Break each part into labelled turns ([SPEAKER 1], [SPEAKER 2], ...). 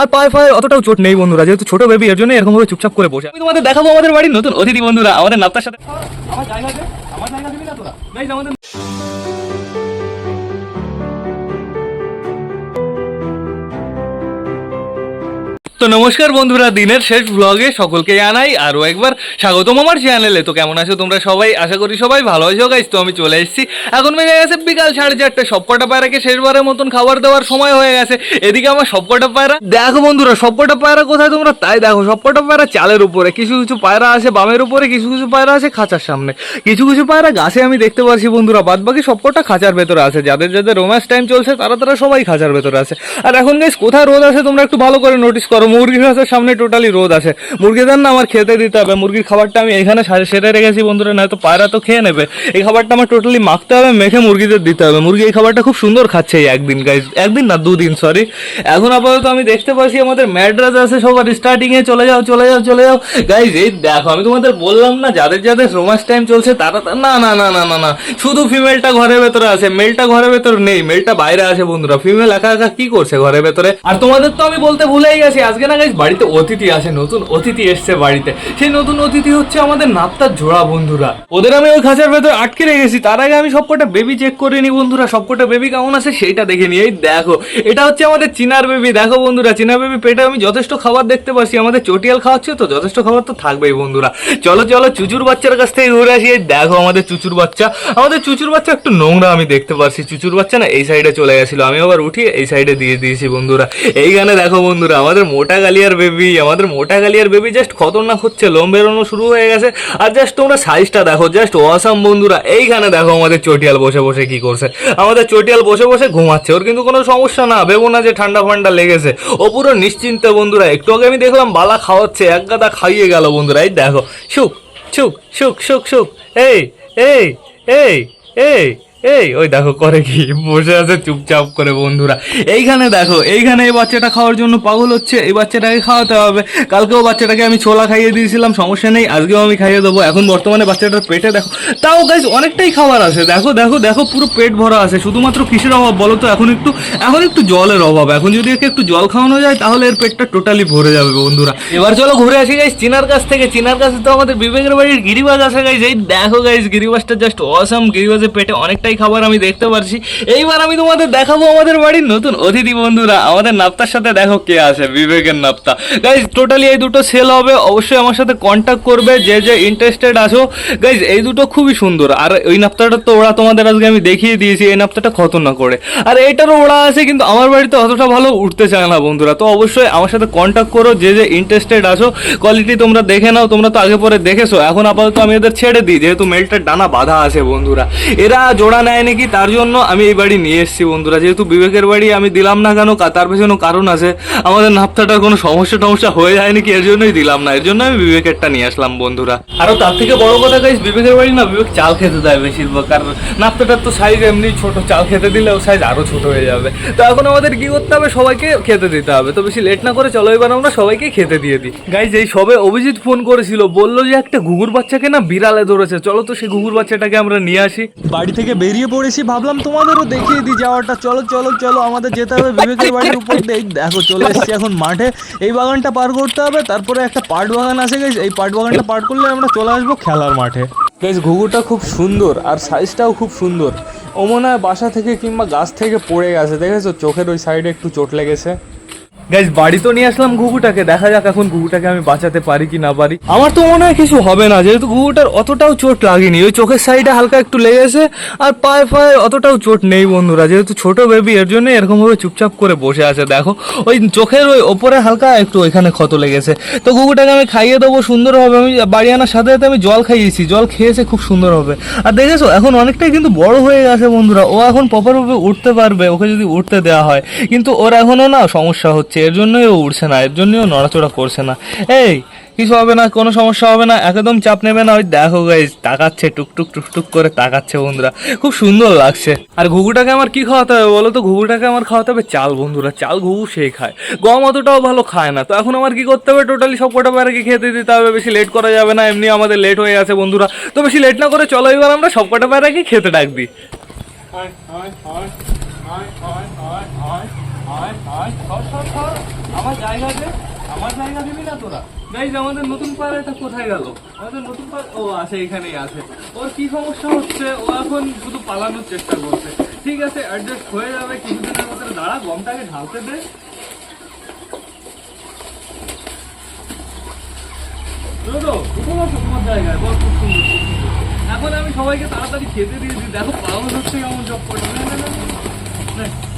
[SPEAKER 1] আর পায়ে পায়ে অতটাও চোট নেই বন্ধুরা, যেহেতু ছোট বেবি এর জন্য এরকম ভাবে চুপচাপ করে বসে। আমি তোমাদের দেখাবো আমাদের বাড়ির নতুন অতিথি বন্ধুরা, আমাদের নাপ্তার সাথে আমার জায়গা আমার জায়গা না তোরা? আমাদের তো নমস্কার বন্ধুরা, দিনের শেষ ব্লগে সকলকে জানাই আরও একবার স্বাগতম আমার চ্যানেলে তো কেমন আছো তোমরা সবাই? আশা করি সবাই ভালো আছো গাইজ তো আমি চলে এসেছি। এখন বেজে গেছে বিকাল সাড়ে চারটে। সবকটা পায়রাকে শেষবারের মতন খাবার দেওয়ার সময় হয়ে গেছে। এদিকে আমার সবকটা পায়রা। দেখো বন্ধুরা, সবকটা পায়রা কোথায় তোমরা? তাই দেখো, সবকটা পায়রা চালের উপরে। কিছু কিছু পায়রা আছে বামের উপরে, কিছু কিছু পায়রা আছে খাঁচার সামনে। কিছু কিছু পায়রা গাছে আমি দেখতে পাচ্ছি বন্ধুরা। বাদ বাকি সবকটা খাঁচার ভেতরে আছে। যাদের যাদের রোম্যান্স টাইম চলছে, তারা তারা সবাই খাঁচার ভেতরে আছে। আর এখন গাইজ কোথায় রোদ আছে তোমরা একটু ভালো করে নোটিস করো মুরগির গাছের সামনে টোটালি রোদ আছে। মুরগিদের না আমার খেতে দিতে হবে। মুরগির খাবারটা আমি এখানে সেরে রেখেছি বন্ধুরা, নয়তো পায়রা তো খেয়ে নেবে। এই খাবারটা আমার টোটালি মাখতে হবে, মেখে মুরগিদের দিতে হবে। মুরগি এই খাবারটা খুব সুন্দর খাচ্ছে এই একদিন গাইজ একদিন না, দুদিন সরি এখন আপাতত আমি দেখতে পাচ্ছি আমাদের ম্যাড্রাস আছে সবার। স্টার্টিং এ চলে যাও চলে যাও চলে যাও। গাইজ এই দেখো, আমি তোমাদের বললাম না, যাদের যাদের রোমাস টাইম চলছে, তারা না না না না না না। শুধু ফিমেলটা ঘরের ভেতরে আছে। মেলটা ঘরের ভেতরে নেই। মেলটা বাইরে আছে বন্ধুরা। ফিমেল একা একা কি করছে ঘরের ভেতরে? আর তোমাদের তো আমি বলতে ভুলেই গেছি, আজকে না গাইজ বাড়িতে অতিথি আসে, নতুন অতিথি এসছে বাড়িতে। সেই নতুন অতিথি হচ্ছে আমাদের নাপ্তার জোড়া বন্ধুরা। ওদের আমি ওই খাঁচার ভেতরে আটকে রেখেছি, তার আগে আমি সবকটা বেবি চেক করে নি বন্ধুরা, সবকটা বেবি কেমন আছে সেইটা দেখে নি। এই দেখো, এটা হচ্ছে আমাদের চিনার বেবি দেখো বন্ধুরা, চিনার বেবি পেটে আমি যথেষ্ট খাবার দেখতে পাচ্ছি, আমাদের চটিয়াল খাওয়াচ্ছে তো, যথেষ্ট খাবার তো থাকবেই বন্ধুরা। চলো চলো, চুচুর বাচ্চার কাছ থেকে ঘুরে আসি, এই দেখো আমাদের চুচুর বাচ্চা। আমাদের চুচুর বাচ্চা একটু নোংরা আমি দেখতে পাচ্ছি, চুচুর বাচ্চা না এই সাইডে চলে গেছিল আমি আবার উঠিয়ে এই সাইডে দিয়ে দিয়েছি বন্ধুরা। এইখানে দেখো বন্ধুরা, আমাদের মোটা গালিয়ার বেবি আমাদের মোটা গালিয়ার বেবি জাস্ট খতরনাক হচ্ছে, লোম বেরোনো শুরু হয়ে গেছে। আর জাস্ট তোমরা সাইজটা দেখো জাস্ট অসাম বন্ধুরা, এইখানে দেখো আমাদের চটিয়াল বসে বসে কি করছে। আমাদের চটিয়াল বসে বসে ঘুমাচ্ছে, ওর কিন্তু কোনো সমস্যা না, ভেবো না যে ঠান্ডা ফান্ডা লেগেছে। ও পুরো নিশ্চিন্তে বন্ধুরা, একটু আগে আমি দেখলাম বালা খাওয়াচ্ছে, এক গাদা খাইয়ে গেল বন্ধুরা, এই দেখো সুখ সুখ সুখ সুখ সুখ এই এই এই এই এই, ওই দেখো, করে কি? বসে আছে চুপচাপ করে বন্ধুরা। এইখানে দেখো, এইখানে এই বাচ্চাটা খাওয়ার জন্য পাগল হচ্ছে, এই বাচ্চাটাকে খাওয়াতে হবে। কালকেও বাচ্চাটাকে আমি ছোলা খাইয়ে দিয়েছিলাম, সমস্যা নেই, আজকেও আমি খাইয়ে দেবো। এখন বর্তমানে বাচ্চাটার পেটে দেখো, তাও গাইজ অনেকটাই খাবার আছে। দেখো দেখো দেখো, পুরো পেট ভরা আছে। শুধুমাত্র কিসের অভাব বলো তো? এখন একটু এখন একটু জলের অভাব। এখন যদি একে একটু জল খাওয়ানো যায়, তাহলে এর পেটটা টোটালি ভরে যাবে বন্ধুরা। এবার চলো ঘুরে আসি গাইজ চিনার কাছ থেকে। চিনার কাছে তো আমাদের বিবেকের বাড়ির গিরিবাজ আছে গাইজ এই দেখো গাইজ গিরিবাজটা জাস্ট অসাম গিরিবাজের পেটে অনেকটাই খাবার আমি দেখতে পারছি। এইবার আমি তোমাদের দেখাবো আমাদের বাড়ির নতুন অতিথি বন্ধুরা। আমাদের নাপ্তার সাথে দেখো কে আছে, বিবেকের নাপ্তা। গাইজ টোটালি এই দুটো সেল হবে। অবশ্যই আমার সাথে কন্ট্যাক্ট করবে, যে যে ইন্টারেস্টেড আছো। গাইজ এই দুটো খুবই সুন্দর। আর ওই নাপ্তাটা তো ওরা তোমাদের আজকে আমি দেখিয়ে দিয়েছি, এই নাপ্তাটা খতরনাক করে। আর এইটারও ওরা আছে, কিন্তু আমার বাড়িতে অতটা ভালো উঠতে চায় না বন্ধুরা। তো অবশ্যই আমার সাথে কন্ট্যাক্ট করো, যে যে ইন্টারেস্টেড আছো। কোয়ালিটি তোমরা দেখে নাও, তোমরা তো আগে পরে দেখেছ। এখন আপাতত আমি এদের ছেড়ে দিই, যেহেতু মেলটার ডানা বাধা আছে বন্ধুরা। এরা জোড়া নেয় নাকি তার জন্য আমি এই বাড়ি নিয়ে এসেছি বন্ধুরা। যেহেতু বিবেকের বাড়ি আমি দিলাম না কেন তার পেছনেও কারণ আছে। আমাদের নাপ্তাটার কোনো সমস্যা টমস্যা হয়ে যায় নাকি এর জন্যই দিলাম না। এর জন্য আমি বিবেকেরটা নিয়ে আসলাম বন্ধুরা। আরও তার থেকে বড় কথা গাইস বিবেকের বাড়ি না বিবেক চাল খেতে দেয় বেশিরভাগ। কারণ নাপ্তাটার তো সাইজ এমনি ছোট। চাল খেতে দিলে ও সাইজ আরও ছোট হয়ে যাবে। তো এখন আমাদের কি করতে হবে? সবাইকে খেতে দিতে হবে। তো বেশি লেট না করে চলো, এবার আমরা সবাইকে খেতে দিয়ে দিই। গাইজ এই সবে অভিজিৎ ফোন করেছিল। বলল যে একটা ঘুঘুর বাচ্চাকে না বিড়ালে ধরেছে। চলো তো সেই ঘুঘুর বাচ্চাটাকে আমরা নিয়ে আসি। বাড়ি থেকে বেরিয়ে পড়েছি ভাবলাম তোমাদেরও দেখিয়ে দিই যাওয়াটা। চলো চলো চলো আমাদের যেতে হবে বিবেকের বাড়ির উপর। দিয়ে দেখো চলে এসেছি এখন মাঠে। এই বাগানটা পার করতে হবে তারপরে একটা পাট বাগান আসে গেছে এই পাট বাগানটা পার করলে আমরা চলে আসব খেলার মাঠে। গাইজ ঘুঘুটা খুব সুন্দর আর সাইজটাও খুব সুন্দর। ও মনে হয় বাসা থেকে কিংবা গাছ থেকে পড়ে গেছে দেখেছ? চোখের ওই সাইডে একটু চোট লেগেছে। গাইজ বাড়ি তো নিয়ে আসলাম ঘুঘুটাকে। দেখা যাক এখন ঘুঘুটাকে আমি বাঁচাতে পারি কি না পারি। আমার তো মনে হয় কিছু হবে না, যেহেতু ঘুঘুটার অতটাও চোট লাগেনি। ওই চোখের সাইডে হালকা একটু লেগেছে, আর পায়ে পায়ে অতটাও চোট নেই বন্ধুরা। যেহেতু ছোট বেবি এর জন্য এরকম ভাবে চুপচাপ করে বসে আছে, দেখো। ওই চোখের ওই ওপরে হালকা একটু ওইখানে ক্ষত লেগেছে। তো ঘুঘুটাকে আমি খাইয়ে দেবো, সুন্দর হবে। আমি বাড়ি আনার সাথে সাথে আমি জল খাইয়েছি। জল খেয়েছে, খুব সুন্দর হবে। আর দেখেছ, এখন অনেকটাই কিন্তু বড় হয়ে গেছে বন্ধুরা। ও এখন প্রপারভাবে উঠতে পারবে, ওকে যদি উঠতে দেওয়া হয়। কিন্তু ওর এখনও না সমস্যা হচ্ছে। এর জন্যই ও উঠছে না, এর জন্যই ও নড়াচড়া করছে না। এই, কিছু হবে না, কোনো সমস্যা হবে না, একদম চাপ নেবে না। ওই দেখো গাইজ তাকাচ্ছে টুকটুক টুকটুক করে তাকাচ্ছে বন্ধুরা। খুব সুন্দর লাগছে। আর ঘুঘুটাকে আমার কি খাওয়াতে হবে বলো তো? ঘুঘুটাকে আমার খাওয়াতে হবে চাল বন্ধুরা, চাল ঘুঘু সেই খায়। গম অতটাও ভালো খায় না। তো এখন আমার কি করতে হবে? টোটালি সব কটা প্যারাকে খেতে দিতে হবে, বেশি লেট করা যাবে না, এমনি আমাদের লেট হয়ে গেছে বন্ধুরা। তো বেশি লেট না করে চলো এবার আমরা সব কটা প্যারাকে খেতে আমার আমার আছে ওর কি সমস্যা হচ্ছে? ও এখন করছে। আমি সবাইকে তাড়াতাড়ি খেতে দিয়ে দিই। দেখো পাগল হচ্ছে কেমন জব করে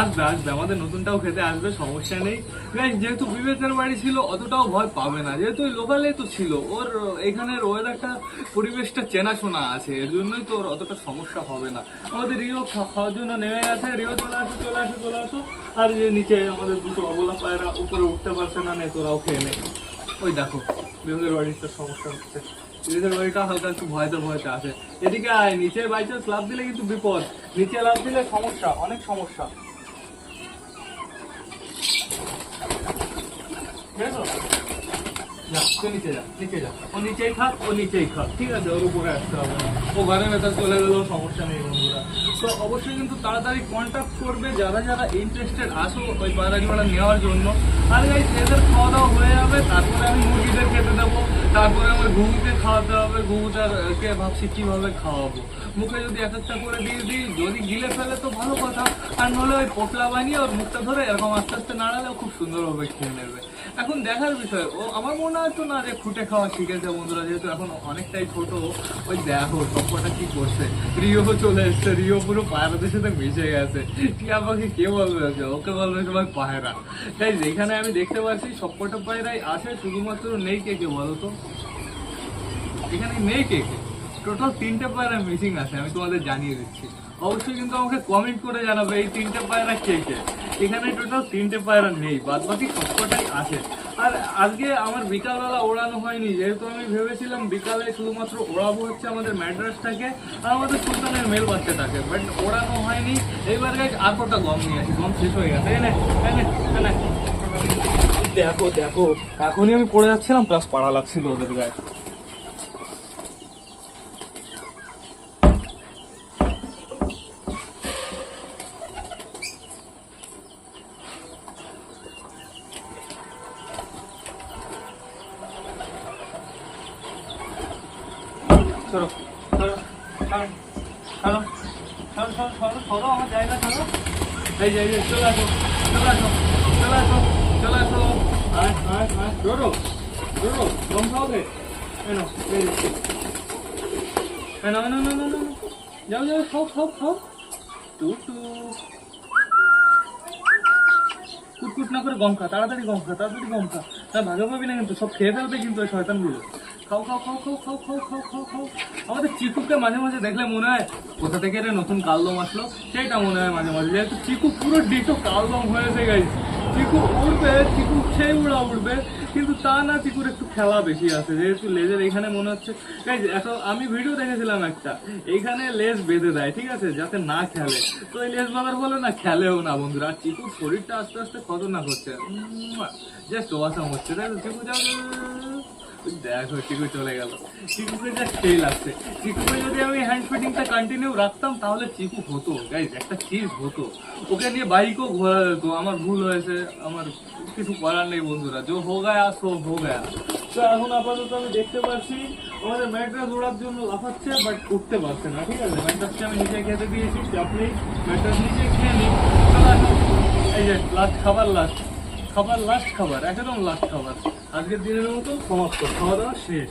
[SPEAKER 1] আসবে আসবে, আমাদের নতুনটাও খেতে আসবে, সমস্যা নেই। যেহেতু বিবেকের বাড়ি ছিল, অতটাও ভয় পাবে না। যেহেতু লোকালে তো ছিল, ওর এখানের ওয়েদারটা পরিবেশটা চেনাশোনা আছে, এর জন্যই তো ওর অতটা সমস্যা হবে না। আমাদের রিও খাওয়ার জন্য নেমে গেছে। রিও, চলে আসো চলে আসো চলে আসো। আর যে নিচে আমাদের দুটো অবলা পায়রা, উপরে উঠতে পারছে না নে তোরাও খেয়ে নে। ওই দেখো, বিবেকের বাড়ির তো সমস্যা হচ্ছে। ভয়তে ভয়তে আছে। এদিকে আয়, নিচে বাই লাভ দিলে কিন্তু বিপদ। নিচে লাভ দিলে সমস্যা, অনেক সমস্যা। ঠিক? যা, নিচে যা, নিচে যা। ও নিচেই থাক, ও নিচেই খাক। ঠিক আছে, ওর উপরে আসতে হবে। ও ঘরের ভেতর চলে গেলেও সমস্যা নেই বন্ধুরা। তো অবশ্যই কিন্তু তাড়াতাড়ি কন্ট্যাক্ট করবে যারা যারা ইন্টারেস্টেড আসো ওই বাজারিওয়ালা নেওয়ার জন্য আর গাইস এদের খাওয়া দাওয়া হয়ে যাবে তারপরে আমি মুরগিদের খেতে দেবো তারপরে আমার ঘুঘুকে খাওয়াতে হবে ঘুঘুটাকে ভাবছি কীভাবে খাওয়াবো মুখে যদি এক একটা করে দিয়ে দিই যদি গিলে ফেলে তো ভালো কথা আর নাহলে ওই পোটলা বানিয়ে ওর মুখটা ধরে এরকম আস্তে আস্তে নাড়ালে খুব সুন্দরভাবে খেয়ে নেবে এখন দেখার বিষয় ও আমার মনে হয় তো না খুঁটে খাওয়া বন্ধুরা, যেহেতু এখন অনেকটাই ছোট, ওই দেখো কি করছে। রিও চলে এসছে, রিও পুরো পায়রাদের সাথে মিশে গেছে। কি বলবে ওকে? বলবে সবাই পায়রা। তাই যেখানে আমি দেখতে পাচ্ছি, সবকটা পায়রাই আছে, শুধুমাত্র নেই কে কে বলো তো? এখানে নেই কে কে? টোটাল তিনটে পায়রা মিসিং আছে, আমি তোমাদের জানিয়ে দিচ্ছি। অবশ্যই কিন্তু আমাকে কমেন্ট করে জানাবে, এই তিনটে পায়রা কে কে? এখানে টোটাল তিনটে পায়রা নেই বাদ বাকি সবকটাই আছে। আর আজকে আমার বিকালবেলা ওড়ানো হয়নি, যেহেতু আমি ভেবেছিলাম বিকালে শুধুমাত্র ওড়াবো হচ্ছে আমাদের ম্যাড্রাসটাকে আর আমাদের সুলতানের মেল বাচ্চাটাকে বাট ওড়ানো হয়নি। এইবার আর কটা গম নিয়ে আসি, গম শেষ হয়ে গেছে। দেখো দেখো, এখনই আমি পড়ে যাচ্ছিলাম প্লাস পাড়া লাগছিল ওদের গায়ে। এই যে না করে গম খা, তাড়াতাড়ি গম খা, তাড়াতাড়ি গম খা। তা ভালো পাবি না কিন্তু, সব খেয়ে ফেলবে কিন্তু ওই শয়তানগুলো। খাও খাও খাও খাও খাও খাও খাও খাও খাও। আমাদের চিকুকে মাঝে মাঝে দেখলে মনে হয় কোথা থেকে রে নতুন কালদম আসলো? সেইটা মনে হয় মাঝে মাঝে। যেহেতু চিকু পুরো ডিটো কালদম হয়েছে গাইছে চিকু উড়বে, চিকু সেই উড়া উড়বে, কিন্তু তা না, চিকুর একটু খেলা বেশি আছে। যেহেতু লেজের এখানে মনে হচ্ছে গাইজ এত আমি ভিডিও দেখেছিলাম একটা। এইখানে লেজ বেঁধে দেয়, ঠিক আছে? যাতে না খেলে। তো এই লেজ বাঁধার বলে না খেলেও না, বন্ধুরা। আর চিকুর শরীরটা আস্তে আস্তে খতরনাক হচ্ছে জাস্ট ওয়াসাম হচ্ছে। তাই তো? চিকু। ওই দেখো চিকু চলে গেল। চিকুকে যা খেয়ে লাগছে চিকুকে যদি আমি হ্যান্ড ফিটিংটা কন্টিনিউ রাখতাম, তাহলে চিকু হতো। গাইজ একটা চিজ হতো। ওকে নিয়ে বাইকও ঘোরা আমার ভুল হয়েছে। আমার কিছু করার নেই বন্ধুরা। যে হো গায়া সো হো গায়া। তো এখন আপাতত আমি দেখতে পাচ্ছি, আমাদের ম্যাট্রাস ওড়ার জন্য লাফাচ্ছে বাট উঠতে পারছে না, ঠিক আছে? ম্যাট্রাসকে আমি নিচে খেতে দিয়েছি। আপনি ম্যাট্রাস নিচে খেয়ে আসো। এই যে লাস্ট খাবার লাস্ট খাবার লাস্ট খাবার, একদম লাস্ট খাবার। আজকের দিনের মতো সমাপ্ত, খাওয়া দাওয়া শেষ।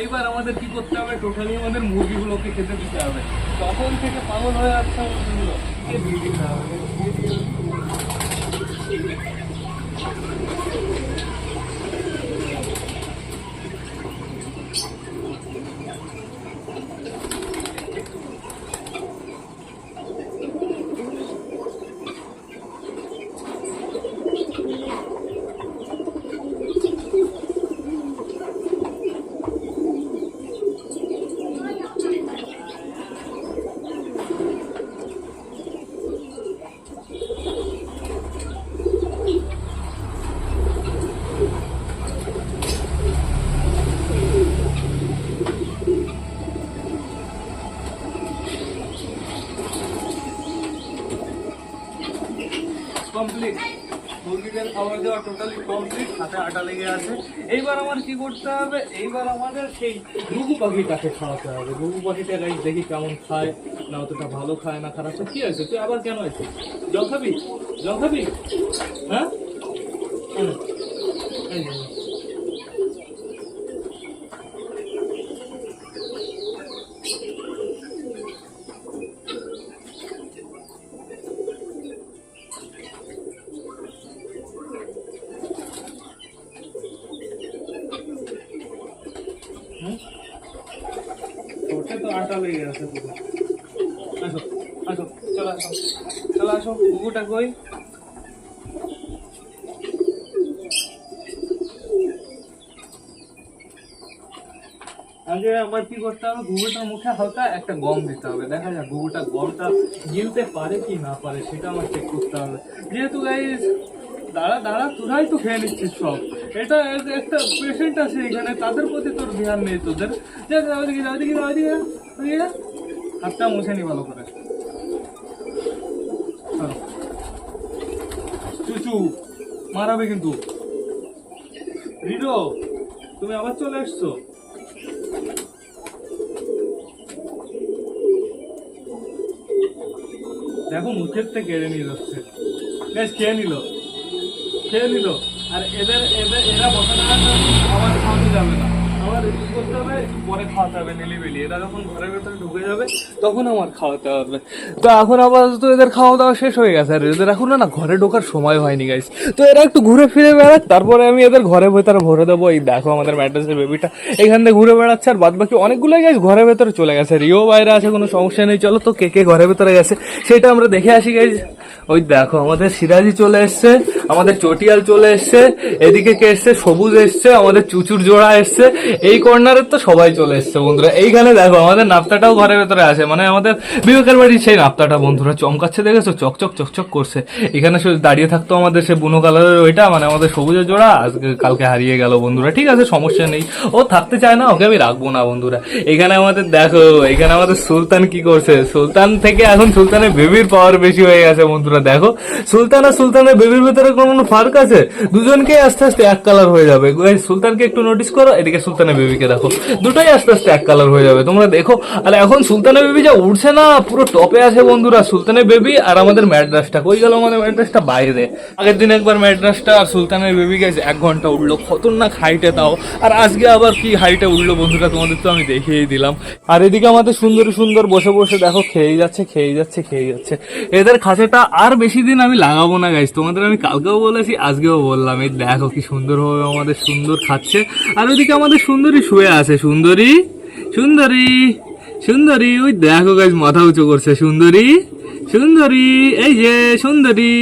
[SPEAKER 1] এইবার আমাদের কি করতে হবে? টোটালি আমাদের মুরগিগুলোকে খেতে দিতে হবে। তখন থেকে পাগল হয়ে আসছে মুরগিগুলো? দিয়ে দিতে হবে। দেওয়া টোটালি কমপ্লিট হাতে আটা লেগে আছে। এইবার আমার কি করতে হবে? এইবার আমাদের সেই ঘুঘু পাখিটাকে খাওয়াতে হবে। ঘুঘু পাখিটা গাইজ দেখি কেমন খায়, না অতটা ভালো খায়, না খারাপ। কি হয়েছে? তুই আবার কেন হয়েছে জল খাবি? জল খাবি? হ্যাঁ। এই আগে আমার কি করতে হবে? ঘুঘুটার মুখে হালকা একটা গম দিতে হবে। দেখা যাক ঘুঘুটা গমটা গিলতে পারে কি না পারে সেটা আমার চেক করতে হবে। যেহেতু দাঁড়া দাঁড়া তোরাই তো খেয়ে নিচ্ছিস সব। এটা একটা পেশেন্ট আছে এখানে তাদের প্রতি তোর ধ্যান নেই তোদের। যা যা, ওদিকে যা ওদিকে যা ওদিকে হাতটা মুছে নি ভালো করে। চুচু, মারাবে কিন্তু। রিডো তুমি আবার চলে এসছো। দেখো মুখের থেকে কেড়ে নিয়ে যাচ্ছে। বেশ, খেয়ে নিল। খেয়ে নিল। আর এদের এদের, এরা বসাতে আমার যাবে না। করতে হবে, পরে খাওয়াতে হবে নিলিবিলি এরা যখন ঘরের ভেতরে ঢুকে যাবে, তখন আমার খাওয়াতে হবে। তো এখন আপাতত এদের খাওয়া দাওয়া শেষ হয়ে গেছে, আর এদের এখন না ঘরে ঢোকার সময় হয়নি গাইস তো এরা একটু ঘুরে ফিরে বেড়াক, তারপরে আমি এদের ঘরের ভেতরে ভরে দেবো। এই দেখো আমাদের ম্যাট্রেসের বেবিটা এখান থেকে ঘুরে বেড়াচ্ছে, আর বাদ বাকি অনেকগুলোই গাইস ঘরের ভেতরে চলে গেছে। রিও বাইরে আছে, কোনো সমস্যা নেই। চলো তো কে কে ঘরের ভেতরে গেছে, সেটা আমরা দেখে আসি গাইস ওই দেখো আমাদের সিরাজি চলে এসছে, আমাদের চটিয়াল চলে এসছে, এদিকে কে এসছে? সবুজ এসছে, আমাদের চুচুর জোড়া এসছে। এই কর্নারের তো সবাই চলে এসছে বন্ধুরা। এইখানে দেখো, আমাদের নাপ্তাটাও ঘরের ভেতরে আছে। মানে আমাদের বিবেকের বাড়ির সেই নাপ্তাটা বন্ধুরা। চমকাচ্ছে দেখেছ? চকচক চকচক করছে। এখানে শুধু দাঁড়িয়ে থাকতো আমাদের সে বুনো কালারের ওইটা মানে আমাদের সবুজের জোড়া। আজকে, কালকে হারিয়ে গেল বন্ধুরা। ঠিক আছে, সমস্যা নেই। ও থাকতে চায় না, ওকে আমি রাখব না বন্ধুরা। এখানে আমাদের, দেখো, এখানে আমাদের সুলতান কি করছে? সুলতান থেকে এখন সুলতানের বেবির পাওয়ার বেশি হয়ে গেছে বন্ধুরা। দেখো, সুলতান আর সুলতানের বেবির ভিতরে কোনো ফার্ক আছে? দুজনকে আস্তে আস্তে এক কালার হয়ে যাবে। সুলতানকে একটু নোটিস করো, এদিকে সুলতানের বেবিকে দেখো, দুটোই আস্তে আস্তে এক কালার হয়ে যাবে। তোমরা দেখো, আর এখন সুলতানের বেবি যা উঠছে না, পুরো টপে আছে বন্ধুরা সুলতানের বেবি আর আমাদের ম্যাড্রাসটা কই গেল আমাদের ম্যাড্রাসটা বাইরে। আগের দিন একবার ম্যাড্রাসটা আর সুলতানের বেবি গেছে এক ঘণ্টা উঠল খতরনাক হাইটে তাও। আর আজকে আবার কি হাইটে উঠল বন্ধুরা, তোমাদের তো আমি দেখিয়েই দিলাম। আর এদিকে আমাদের সুন্দর সুন্দর বসে বসে দেখো খেয়ে যাচ্ছে খেয়ে যাচ্ছে খেয়ে যাচ্ছে। এদের খাঁচাটা আর বেশি দিন আমি লাগাবো না গাইজ তোমাদের আমি কালকেও বলেছি, আজকেও বললাম। এই দেখো কি সুন্দরভাবে আমাদের সুন্দর খাচ্ছে। আর ওইদিকে আমাদের সুন্দরী শুয়ে আছে সুন্দরী। সুন্দরী। সুন্দরী ওই দেখো গাছ মাথা উঁচু করছে সুন্দরী। সুন্দরী, এই যে সুন্দরী।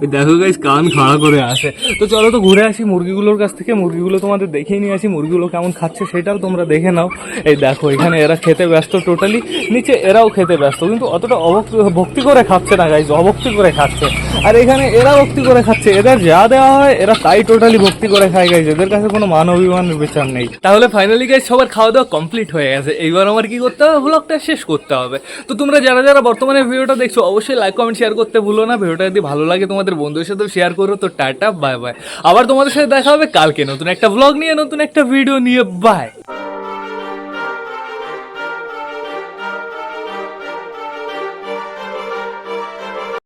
[SPEAKER 1] ওই দেখো গাইজ কান খাড়া করে আসে তো চলো তো ঘুরে আসি মুরগিগুলোর কাছ থেকে। মুরগিগুলো তোমাদের দেখিয়ে নিয়ে আসি, মুরগিগুলো কেমন খাচ্ছে সেটাও তোমরা দেখে নাও। এই দেখো, এখানে এরা খেতে ব্যস্ত টোটালি নিচে এরাও খেতে ব্যস্ত, কিন্তু অতটা অভক্তি ভক্তি করে খাচ্ছে না গাইজ অভক্তি করে খাচ্ছে। আর এখানে এরা ভক্তি করে খাচ্ছে। এদের যা দেওয়া হয়, এরা তাই টোটালি ভক্তি করে খায় গাইজ এদের কাছে কোনো মান অভিমানের বিচার নেই। তাহলে ফাইনালি গাইজ সবার খাওয়া দাওয়া কমপ্লিট হয়ে গেছে। এইবার আমার কি করতে হবে? ব্লগটা শেষ করতে হবে। তো তোমরা যারা যারা বর্তমানে ভিডিওটা দেখছ অবশ্যই লাইক কমেন্ট শেয়ার করতে ভুলো না। ভিডিওটা যদি ভালো লাগে তোমাদের বন্ধুর সাথেও শেয়ার করো। তো টাটা বাই বাই আবার তোমাদের সাথে দেখা হবে কালকে নতুন একটা ব্লগ নিয়ে, নতুন একটা ভিডিও নিয়ে। বাই